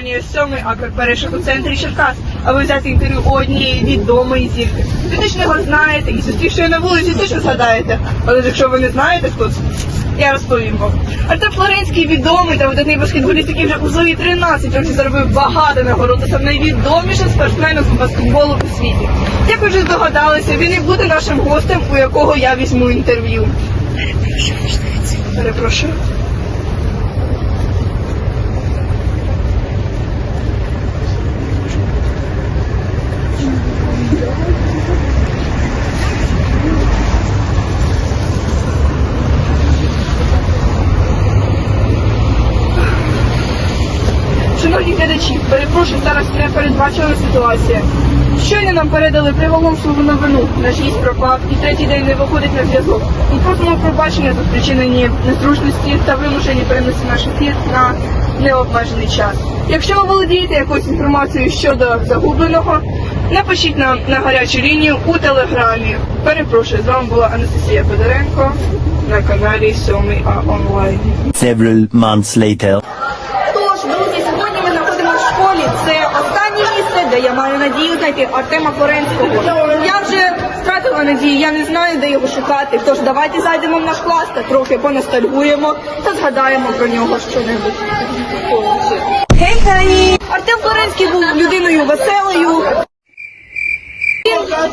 компанія Сьомий Акр у центрі Черкас, аби взяти інтерв'ю у однієї відомої зірки. Ви точно його знаєте і зустрівши на вулиці, точно згадаєте. Але якщо ви не знаєте, хто я розповім вам. Артем Флоренський відомий та видатний баскетболіст, який вже у свої 13 років заробив багато нагород, та найвідомішим спортсменом з баскетболу у світі. Як ви вже здогадалися, він і буде нашим гостем, у якого я візьму інтерв'ю. Перепрошую. Шановні глядачі, перепрошую, зараз непередбачена ситуація. Щойно нам передали приголомшливу новину. Наш гість пропав і третій день не виходить на зв'язок. Ми просимо пробачення за спричинені незручності та вимушені перенести наш ефір на необмежений час. Якщо ви володієте якоюсь інформацією щодо загубленого, напишіть нам на гарячу лінію у телеграмі. Перепрошую, з вами була Анастасія Федоренко на каналі 7 А онлайн. Several months later. Тож, друзі, сьогодні ми знаходимося в школі. Це останнє місце, де я маю надію знайти Артема Флоренського. Я вже втратила надію, я не знаю, де його шукати. Тож давайте зайдемо в наш клас та трохи поностальгуємо та згадаємо про нього щонебудь. Гей, Тані! Артем Флоренський був людиною веселою.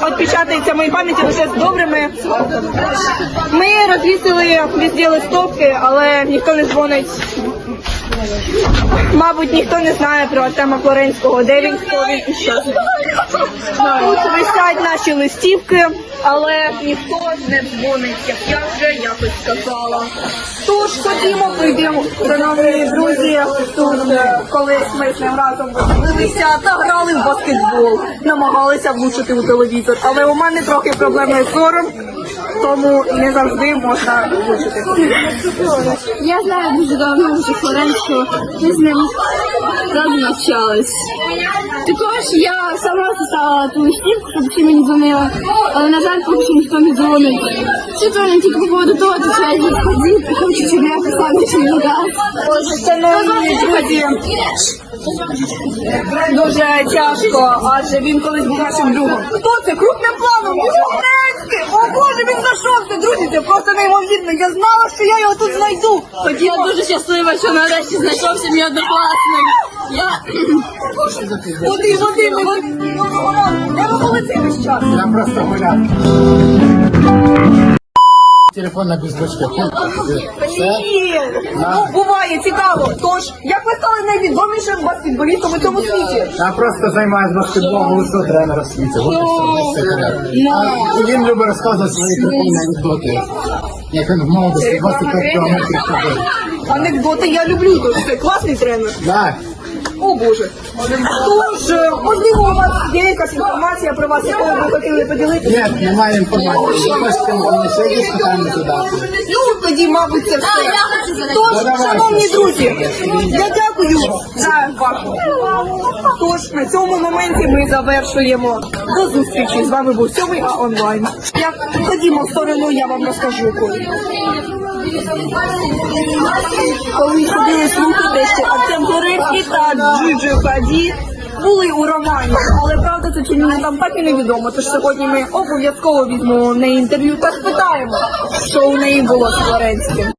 Відпечатається в моїй пам'яті лише з добрими. Ми розвісили везде листовки, але ніхто не дзвонить Мабуть, ніхто не знає про Артема Флоренського, де він, хто і що. Тут висять наші листівки, але ніхто не дзвонить, як я вже якось сказала. Тож ходімо, прийдемо, шановні друзі. Тут е, колись ми з ним разом подивилися та грали в баскетбол, намагалися влучити у телевізор. Але у мене трохи проблеми з зором, тому не завжди можна влучити. Я знаю дуже давно вже Флоренського, ми з ним разом навчались. Також я сама писала ту листівку, щоб всі мені дзвонили, але на жаль, поки що ніхто не дзвонить. Всі дзвонять тільки по поводу того, що я ходив і хочу, щоб я писала більше не Шановні друзі, дуже тяжко, адже він колись був нашим другом. Хто це? Крупним планом! О Боже, він знайшовся! Друзі, це просто неймовірно. Я знала, що я його тут знайду. Я дуже щаслива, що нарешті знайшовся мій однокласник. Я Води, води, води. Я ви були цей весь час? Я просто гуляв. Телефон на безпечці. Все. Ну, буває, цікаво. Тож, як ви стали найвідомішим баскетболістом у цьому світі? Я просто займаюся баскетболом лучшого тренера в світі. Вот і все, весь секрет. І він любить розказувати свої прикольні анекдоти. Як він в молодості 25 кілометрів ходив. Анекдоти я люблю, тож це класний тренер. Так. О Боже. Тож, можливо, у вас є якась інформація про вас, якою ви хотіли поділитися? Ні, немає інформації. Ви хочете мені ще якісь задати? Ну, тоді, мабуть, це все. я хочу задати. Тож, шановні друзі, я дякую за вашу увагу. Тож, на цьому моменті ми завершуємо. До зустрічі. З вами був Сьомий А онлайн. Як ходімо в сторону, я вам розкажу коли. Ходили слухи, те, що Артем Горецький та Джиджи Хаді були у романі, але правда це чи ні, там так і невідомо. Тож сьогодні ми обов'язково візьмемо на інтерв'ю та спитаємо, що у неї було з Флоренським.